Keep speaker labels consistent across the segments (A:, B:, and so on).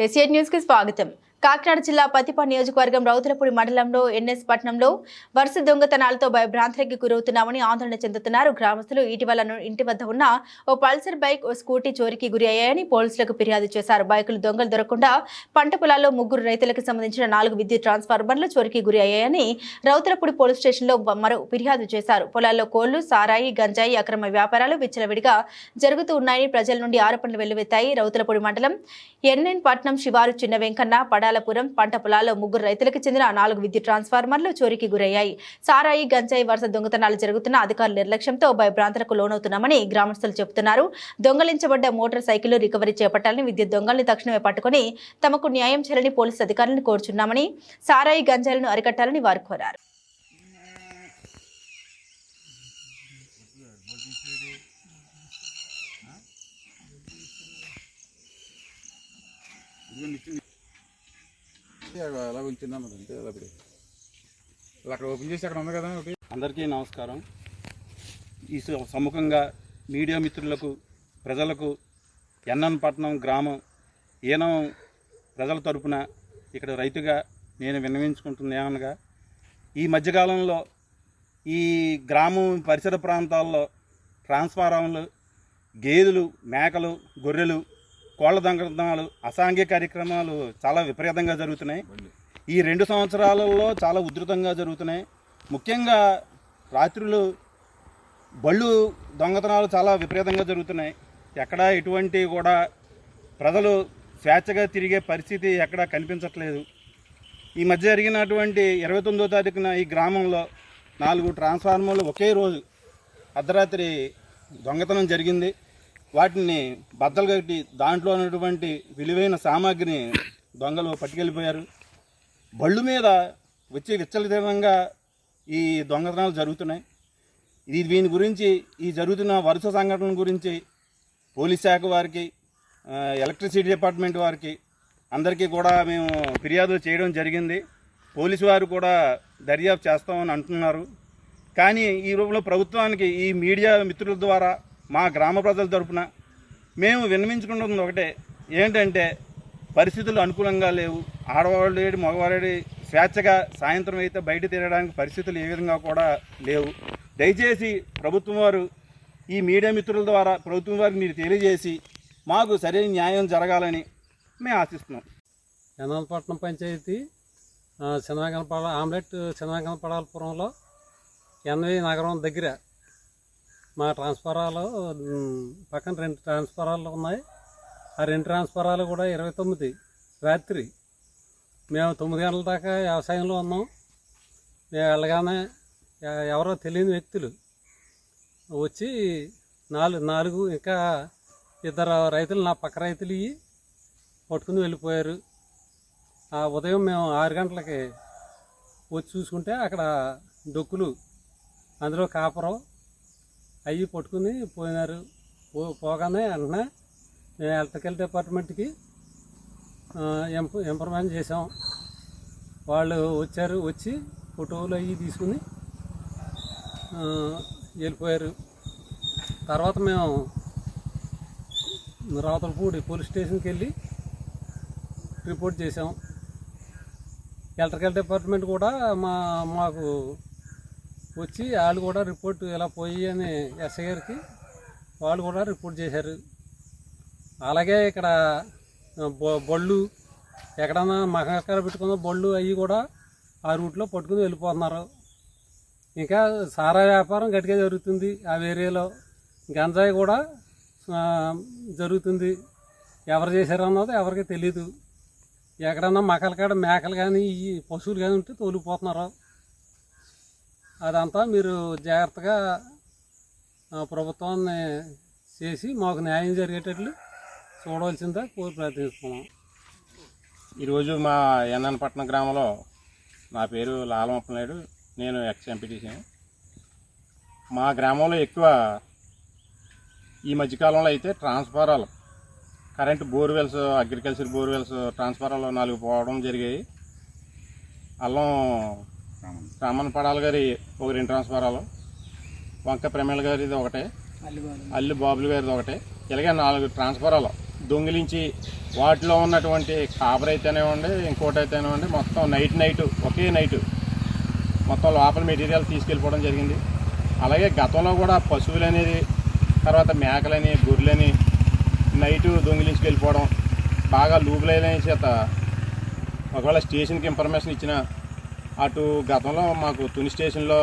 A: SA న్యూస్కి స్వాగతం. కాకినాడ జిల్లా పతిప నియోజకవర్గం రౌతులపూడి మండలంలో ఎన్ఎస్ పట్నంలో వరుస దొంగతనాలతో భయభ్రాంతులకి గురవుతున్నామని ఆందోళన చెందుతున్నారు గ్రామస్తులు. ఇటీవల ఇంటి వద్ద ఉన్న ఓ పల్సర్ బైక్ ఓ స్కూటీ చోరీకి గురి అయ్యాయని పోలీసులకు ఫిర్యాదు చేశారు. బైకులు దొంగలు దొరకకుండా పంట పొలాల్లో ముగ్గురు రైతులకు సంబంధించిన నాలుగు విద్యుత్ ట్రాన్స్ఫార్మర్లు చోరీకి గురి అయ్యాయని రౌతులపూడి పోలీస్ స్టేషన్లో మరో ఫిర్యాదు చేశారు. పొలాల్లో కోళ్ళు సారాయి గంజాయి అక్రమ వ్యాపారాలు విచ్చలవిడిగా జరుగుతూ ఉన్నాయని ప్రజల నుండి ఆరోపణలు వెల్లువెత్తాయి. రౌతులపూడి మండలం ఎన్ఎన్ పట్నం శివారు చిన్న వెంకన్న పడాలపురం పంట పొలాల్లో ముగ్గురు రైతులకు చెందిన నాలుగు విద్యుత్ ట్రాన్స్ఫార్మర్లు చోరీకి గురయ్యాయి. సారాయి గంజాయి వరుస దొంగతనాలు జరుగుతున్న అధికారుల నిర్లక్ష్యంతో భయభ్రాంతులకు లోనవుతున్నామని గ్రామస్తులు చెబుతున్నారు. దొంగలించబడ్డ మోటార్ సైకిల్ రికవరీ చేపట్టాలని విద్యుత్ దొంగల్ని తక్షణమే పట్టుకుని తమకు న్యాయం చేయాలని పోలీసు అధికారులను కోరుచున్నామని సారాయి గంజాయిలను అరికట్టాలని వారు కోరారు.
B: ఎలా ఉంచిందా అంతే ఎలా అక్కడ ఓపెన్ చేసి అక్కడ ఉంది కదా ఒకటి.
C: అందరికీ నమస్కారం. ఈ సు- సముఖంగా మీడియా మిత్రులకు ప్రజలకు ఎన్నన్పట్నం గ్రామం ఈనం ప్రజల తరపున ఇక్కడ రైతుగా నేను విన్నవించుకుంటున్న ఏమనగా ఈ మధ్యకాలంలో ఈ గ్రామం పరిసర ప్రాంతాల్లో ట్రాన్స్ఫారంలు గేదెలు మేకలు గొర్రెలు కోళ్ళ దొంగతనాలు అసాంఘిక కార్యక్రమాలు చాలా విపరీతంగా జరుగుతున్నాయి. ఈ రెండు సంవత్సరాలలో చాలా ఉధృతంగా జరుగుతున్నాయి. ముఖ్యంగా రాత్రులు బళ్ళు దొంగతనాలు చాలా విపరీతంగా జరుగుతున్నాయి. ఎక్కడ ఎటువంటి కూడా ప్రజలు స్వేచ్ఛగా తిరిగే పరిస్థితి ఎక్కడా కనిపించట్లేదు. ఈ మధ్య జరిగినటువంటి ఇరవై తొమ్మిదో తారీఖున ఈ గ్రామంలో నాలుగు ట్రాన్స్ఫార్మర్లు ఒకే రోజు అర్ధరాత్రి దొంగతనం జరిగింది. వాటిని బద్దలు కట్టి దాంట్లో ఉన్నటువంటి విలువైన సామాగ్రిని దొంగలు పట్టుకెళ్ళిపోయారు. బళ్ళు మీద వచ్చే విచ్చలవిధంగా ఈ దొంగతనాలు జరుగుతున్నాయి. ఇది దీని గురించి ఈ జరుగుతున్న వరుస సంఘటనల గురించి పోలీస్ శాఖ వారికి ఎలక్ట్రిసిటీ డిపార్ట్మెంట్ వారికి అందరికీ కూడా మేము ఫిర్యాదు చేయడం జరిగింది. పోలీసు వారు కూడా దర్యాప్తు చేస్తామని అంటున్నారు. కానీ ఈ రూపంలో ప్రభుత్వానికి ఈ మీడియా మిత్రుల ద్వారా మా గ్రామ ప్రజల తరపున మేము విన్నవించుకుంటుంది ఒకటే ఏంటంటే పరిస్థితులు అనుకూలంగా లేవు. ఆడవాళ్ళు మగవాడి స్వేచ్ఛగా సాయంత్రం అయితే బయట తిరగడానికి పరిస్థితులు ఏ విధంగా కూడా లేవు. దయచేసి ప్రభుత్వం వారు ఈ మీడియా మిత్రుల ద్వారా ప్రభుత్వం వారికి మీరు తెలియజేసి మాకు సరైన న్యాయం జరగాలని మేము ఆశిస్తున్నాం.
D: యనమపట్నం పంచాయతీ చిన్నగనపడ ఆమ్లెట్ చిన్నగనపడాలపురంలో ఎన్వి నగరం దగ్గర మా ట్రాన్స్ఫారాలు పక్కన రెండు ట్రాన్స్ఫారాలు ఉన్నాయి. ఆ రెండు ట్రాన్స్ఫారాలు కూడా ఇరవై తొమ్మిది రాత్రి. మేము తొమ్మిది గంటల దాకా వ్యవసాయంలో ఉన్నాం. మేము వెళ్ళగానే ఎవరో తెలియని వ్యక్తులు వచ్చి నాలుగు నాలుగు ఇంకా ఇద్దరు రైతులు నా పక్క రైతులు ఇవి పట్టుకుని వెళ్ళిపోయారు. ఆ ఉదయం మేము ఆరు గంటలకి వచ్చి చూసుకుంటే అక్కడ డొక్కులు అందులో కాపరం అవి పట్టుకుని పోయినారు. పో పోగానే వెంటనే మేము ఎలక్ట్రికల్ డిపార్ట్మెంట్కి ఆ, ఇంఫ చేసాం వాళ్ళు వచ్చారు వచ్చి ఫోటోలు అవి తీసుకుని వెళ్ళిపోయారు. తర్వాత మేము రావుతలపూడి పోలీస్ స్టేషన్కి వెళ్ళి రిపోర్ట్ చేసాం ఎలక్ట్రికల్ డిపార్ట్మెంట్ కూడా మా మాకు వచ్చి వాళ్ళు కూడా రిపోర్ట్ ఇలా పోయి అని ఎస్ఐ గారికి వాళ్ళు కూడా రిపోర్ట్ చేశారు. అలాగే ఇక్కడ బొ- బళ్ళు ఎక్కడన్నా మకాకార పెట్టుకున్న బళ్ళు అవి కూడా ఆ రూట్లో పట్టుకుని వెళ్ళిపోతున్నారు. ఇంకా సారా వ్యాపారం గట్టిగా జరుగుతుంది ఆ ఏరియాలో గంజాయి కూడా జరుగుతుంది. ఎవరు చేశారు అన్నది ఎవరికి తెలీదు. ఎక్కడన్నా మకల కాడ మేకలు కానీ పశువులు కానీ ఉంటే తోలిపోతున్నారు అదంతా మీరు జాగ్రత్తగా ప్రభుత్వాన్ని చేసి మాకు న్యాయం జరిగేటట్లు చూడవలసిందే కోరి ప్రయత్నిస్తున్నాం
E: ఈరోజు మా ఎన్ఎన్పట్నం గ్రామంలో నా పేరు లాలమప్పనాయుడు నేను ఎక్స్ ఎంపీటీసీ మా గ్రామంలో ఎక్కువ ఈ మధ్యకాలంలో అయితే ట్రాన్స్ఫారాలు కరెంట్ బోర్వెల్స్ అగ్రికల్చర్ బోర్వెల్స్ ట్రాన్స్ఫారాలు నాలుగు పోవడం జరిగాయి. అల్లం రామన్. పడాల గారి ఒక రెండు ట్రాన్స్ఫారాలు. వంక ప్రమేళ గారిది ఒకటే. అల్లు బాబులు గారిది ఒకటే. ఇలాగే నాలుగు ట్రాన్స్ఫారాలు. దొంగిలించి వాటిలో ఉన్నటువంటి కాపర్ అయితేనేవ్వండి ఇంకోటి అయితేనేవ్వండి మొత్తం నైట్ నైట్ ఒకే నైట్ మొత్తం లోపల మెటీరియల్ తీసుకెళ్ళిపోవడం జరిగింది. అలాగే గతంలో కూడా పశువులు అనేది తర్వాత మేకలని గొర్రెలని నైటు దొంగిలించుకెళ్ళిపోవడం బాగా లూబులైన చేత ఒకవేళ స్టేషన్కి ఇన్ఫర్మేషన్ ఇచ్చిన అటు గతంలో మాకు తుని స్టేషన్లో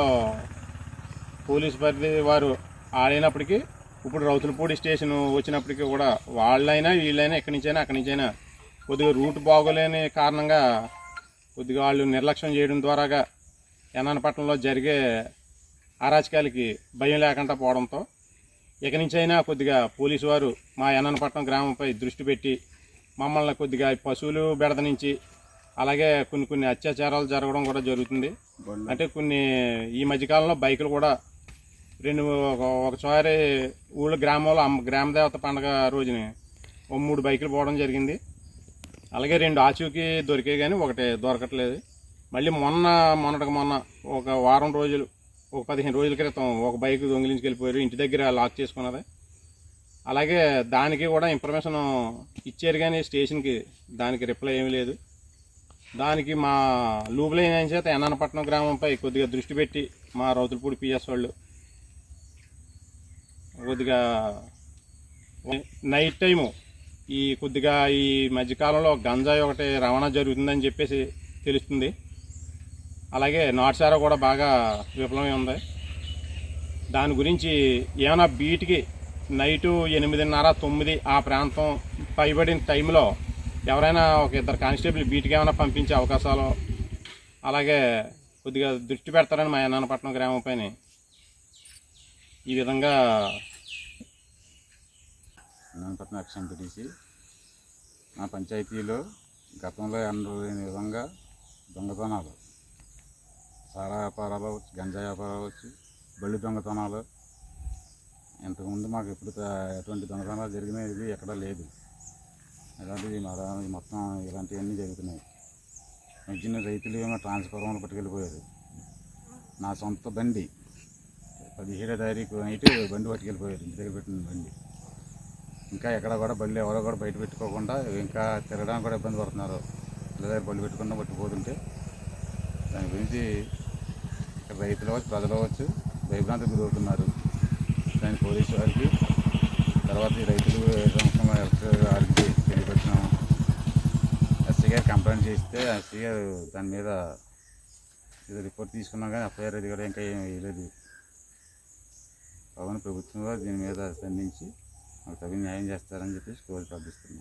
E: పోలీస్ పరిధి వారు ఆడినప్పటికీ ఇప్పుడు రౌతులపూడి స్టేషన్ వచ్చినప్పటికీ కూడా వాళ్ళైనా వీళ్ళైనా ఎక్కడి నుంచైనా అక్కడి నుంచైనా కొద్దిగా రూట్ బాగోలేని కారణంగా కొద్దిగా వాళ్ళు నిర్లక్ష్యం చేయడం ద్వారాగా ఎన్నానపట్నంలో జరిగే అరాచకాలకి భయం లేకుండా పోవడంతో ఇక నుంచైనా కొద్దిగా పోలీసు వారు మా ఎన్ననపట్నం గ్రామంపై దృష్టి పెట్టి మమ్మల్ని కొద్దిగా పశువులు బెడద నుంచి అలాగే కొన్ని కొన్ని అత్యాచారాలు జరగడం కూడా జరుగుతుంది. అంటే కొన్ని ఈ మధ్యకాలంలో బైకులు కూడా రెండు ఒక- ఒకసారి ఊళ్ళో గ్రామంలో గ్రామ దేవత పండగ రోజుని ఓ మూడు బైకులు పోవడం జరిగింది. అలాగే రెండు ఆచూకీ దొరికాయి కానీ ఒకటి దొరకట్లేదు. మళ్ళీ మొన్న మొన్నటికి మొన్న ఒక వారం రోజులు ఒక పదిహేను రోజుల క్రితం ఒక బైక్ దొంగిలించుకెళ్ళిపోయారు. ఇంటి దగ్గర లాక్ చేసుకున్నది. అలాగే దానికి కూడా ఇన్ఫర్మేషన్ ఇచ్చారు కానీ స్టేషన్కి దానికి రిప్లై ఏమీ లేదు. దానికి మా లూబులైన చేత ఎన్నానపట్నం గ్రామంపై కొద్దిగా దృష్టి పెట్టి మా రౌతులపూడి పిఎస్ వాళ్ళు కొద్దిగా నైట్ టైము ఈ కొద్దిగా ఈ మధ్యకాలంలో గంజాయి ఒకటి రవాణా జరుగుతుందని చెప్పేసి తెలుస్తుంది. అలాగే నాటుసారా కూడా బాగా విఫలమై ఉంది. దాని గురించి ఏమైనా బీట్కి నైటు ఎనిమిదిన్నర తొమ్మిది ఆ ప్రాంతం పైబడిన టైంలో ఎవరైనా ఒక ఇద్దరు కానిస్టేబుల్ బీట్గా ఏమైనా పంపించే అవకాశాలు అలాగే కొద్దిగా దృష్టి పెడతారని మా అన్నపట్నం గ్రామం పైన. ఈ విధంగా
B: అనంతపట్నం ఎక్స్ఎంపీటీసీ మా పంచాయతీలో గతంలో ఎన్నలేని విధంగా దొంగతనాలు సారా వ్యాపారాలు అవ్వచ్చు గంజా వ్యాపారాలు అవ్వచ్చు బళ్ళు దొంగతనాలు ఇంతకుముందు మాకు ఎప్పుడు ఎటువంటి దొంగతనాలు జరిగినది ఎక్కడా లేదు. ఇలాంటివి మొత్తం ఇలాంటివన్నీ జరుగుతున్నాయి. మధ్యన రైతులు ఏమో ట్రాన్స్ఫార్మర్లు పట్టుకెళ్ళిపోయారు. నా సొంత బండి. పదిహేడో తారీఖు నైట్ బండి పట్టుకెళ్ళిపోయారు. ఇంటి దగ్గర పెట్టిన బండి. ఇంకా ఎక్కడ కూడా బళ్ళు ఎవరో కూడా బయట పెట్టుకోకుండా ఇంకా తిరగడానికి కూడా ఇబ్బంది పడుతున్నారు. ఇళ్ళ దగ్గర బళ్ళు పెట్టుకుండా పట్టుకుపోతుంటే. దాని గురించి రైతులు అవచ్చు ప్రజలు అవచ్చు భయభ్రాంతికి గురవుతున్నారు. దాని పోలీసు వారికి తర్వాత ఈ రైతులు సంస్థ వారికి ఎస్సీ గారు కంప్లైంట్ చేస్తే ఎస్సీ గారు దాని మీద ఇది రిపోర్ట్ తీసుకున్నాం కానీ ఎఫ్ఐఆర్ అది కూడా ఇంకా ఏం వేయలేదు పవన్ ప్రభుత్వం వారు దీని మీద స్పందించి మాకు తగిన న్యాయం చేస్తారని చెప్పేసి కోరి పంపిస్తున్నాం